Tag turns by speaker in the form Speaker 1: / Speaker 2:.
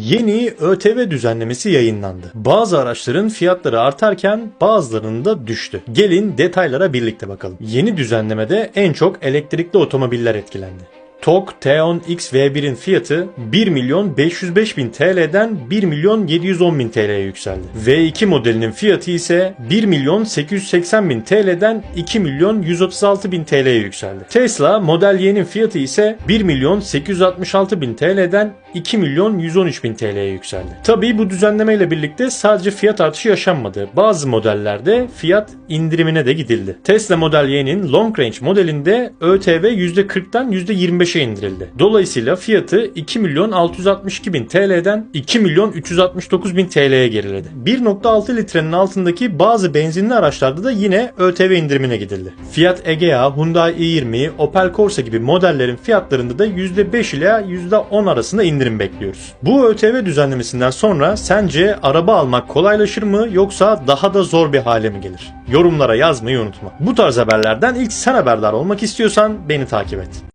Speaker 1: Yeni ÖTV düzenlemesi yayınlandı. Bazı araçların fiyatları artarken bazılarının da düştü. Gelin detaylara birlikte bakalım. Yeni düzenlemede en çok elektrikli otomobiller etkilendi. TOG Teon X V1'in fiyatı 1 milyon 505 bin TL'den 1 milyon 710 bin TL'ye yükseldi. V2 modelinin fiyatı ise 1 milyon 880 bin TL'den 2 milyon 136 bin TL'ye yükseldi. Tesla Model Y'nin fiyatı ise 1 milyon 866 bin TL'den 2 milyon 113 bin TL'ye yükseldi. Tabii bu düzenlemeyle birlikte sadece fiyat artışı yaşanmadı. Bazı modellerde fiyat indirimine de gidildi. Tesla Model Y'nin Long Range modelinde ÖTV %40'tan %25'e indirildi. Dolayısıyla fiyatı 2 milyon 662 bin TL'den 2 milyon 369 bin TL'ye geriledi. 1.6 litrenin altındaki bazı benzinli araçlarda da yine ÖTV indirimine gidildi. Fiat Egea, Hyundai i20, Opel Corsa gibi modellerin fiyatlarında da %5 ila %10 arasında indirim bekliyoruz. Bu ÖTV düzenlemesinden sonra sence araba almak kolaylaşır mı yoksa daha da zor bir hale mi gelir? Yorumlara yazmayı unutma. Bu tarz haberlerden ilk sen haberdar olmak istiyorsan beni takip et.